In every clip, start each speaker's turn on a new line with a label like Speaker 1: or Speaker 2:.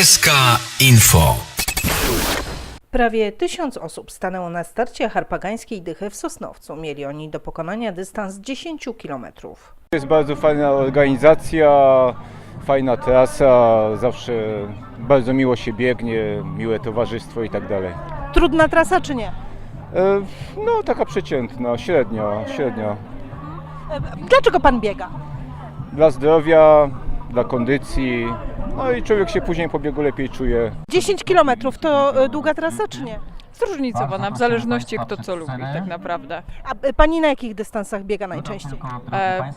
Speaker 1: SK Info.
Speaker 2: Prawie tysiąc osób stanęło na starcie harpagańskiej dychy w Sosnowcu. Mieli oni do pokonania dystans 10 kilometrów.
Speaker 3: To jest bardzo fajna organizacja, fajna trasa, zawsze bardzo miło się biegnie, miłe towarzystwo i tak dalej.
Speaker 2: Trudna trasa czy nie?
Speaker 3: E, No taka przeciętna, średnio, średnio.
Speaker 2: E, Dlaczego pan biega?
Speaker 3: Dla zdrowia, dla kondycji, no i człowiek się później po biegu lepiej czuje.
Speaker 2: 10 kilometrów to e, długa trasa czy nie?
Speaker 4: Zróżnicowana, w zależności kto co lubi tak naprawdę.
Speaker 2: A e, pani na jakich dystansach biega najczęściej?
Speaker 4: E,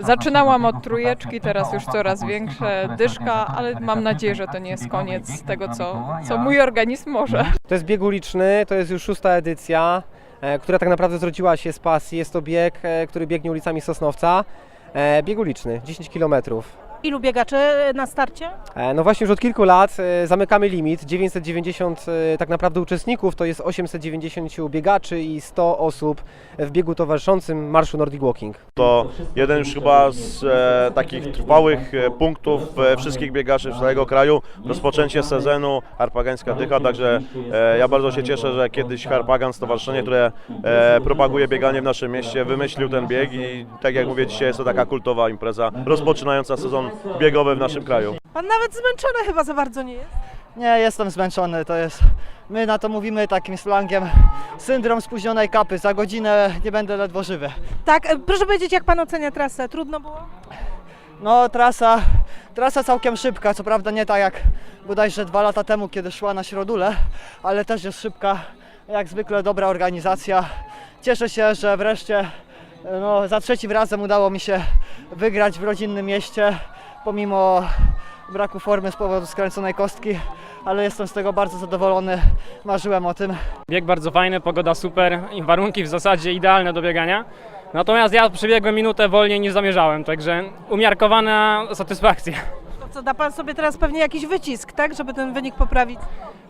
Speaker 4: zaczynałam od trójeczki, teraz już coraz większe dyszka, ale mam nadzieję, że to nie jest koniec tego, co, co mój organizm może.
Speaker 5: To jest bieg uliczny, to jest już szósta edycja, e, która tak naprawdę zrodziła się z pasji. Jest to bieg, e, który biegnie ulicami Sosnowca. E, Bieg uliczny, 10 km.
Speaker 2: Ilu biegaczy e, na starcie?
Speaker 5: No właśnie już od kilku lat e, zamykamy limit. 990 e, tak naprawdę uczestników, to jest 890 biegaczy i 100 osób w biegu towarzyszącym marszu Nordic Walking.
Speaker 6: To jeden już chyba z e, takich trwałych e, punktów e, wszystkich biegaczy z całego kraju. Rozpoczęcie sezonu Harpagańska Dycha, także e, ja bardzo się cieszę, że kiedyś Harpagan, stowarzyszenie, które e, propaguje bieganie w naszym mieście, wymyślił ten bieg i tak jak mówię, dzisiaj jest to taka kultowa impreza rozpoczynająca sezon biegowy w naszym kraju.
Speaker 2: Pan nawet zmęczony chyba za bardzo nie jest.
Speaker 7: Nie, jestem zmęczony, to jest, my na to mówimy takim slangiem, syndrom spóźnionej kapy, za godzinę nie będę ledwo żywy.
Speaker 2: Tak, e, proszę powiedzieć jak pan ocenia trasę? Trudno było?
Speaker 7: No trasa, trasa całkiem szybka, co prawda nie tak jak bodajże dwa lata temu, kiedy szła na Środule, ale też jest szybka, jak zwykle dobra organizacja. Cieszę się, że wreszcie no, za trzecim razem udało mi się wygrać w rodzinnym mieście, pomimo braku formy z powodu skręconej kostki, ale jestem z tego bardzo zadowolony, marzyłem o tym.
Speaker 8: Bieg bardzo fajny, pogoda super i warunki w zasadzie idealne do biegania. Natomiast ja przebiegłem minutę wolniej niż zamierzałem, także umiarkowana satysfakcja.
Speaker 2: To co, da pan sobie teraz pewnie jakiś wycisk, tak? Żeby ten wynik poprawić?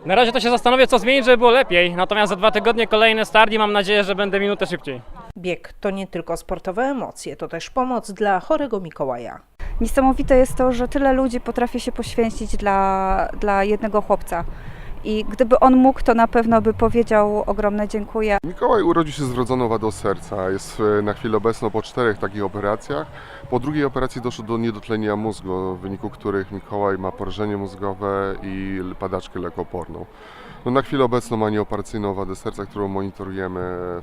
Speaker 8: Na razie to się zastanowię, co zmienić, żeby było lepiej. Natomiast za dwa tygodnie kolejny start i mam nadzieję, że będę minutę szybciej.
Speaker 2: Bieg to nie tylko sportowe emocje, to też pomoc dla chorego Mikołaja.
Speaker 9: Niesamowite jest to, że tyle ludzi potrafi się poświęcić dla, dla jednego chłopca. I gdyby on mógł, to na pewno by powiedział ogromne dziękuję.
Speaker 10: Mikołaj urodził się z wrodzoną wadą serca. Jest e, na chwilę obecną po czterech takich operacjach. Po drugiej operacji doszło do niedotlenia mózgu, w wyniku których Mikołaj ma porażenie mózgowe i padaczkę lekooporną. No, na chwilę obecną ma nieoperacyjną wadę serca, którą monitorujemy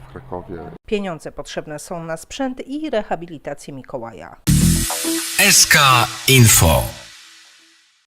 Speaker 10: w Krakowie.
Speaker 2: Pieniądze potrzebne są na sprzęt i rehabilitację Mikołaja.
Speaker 1: SK Info.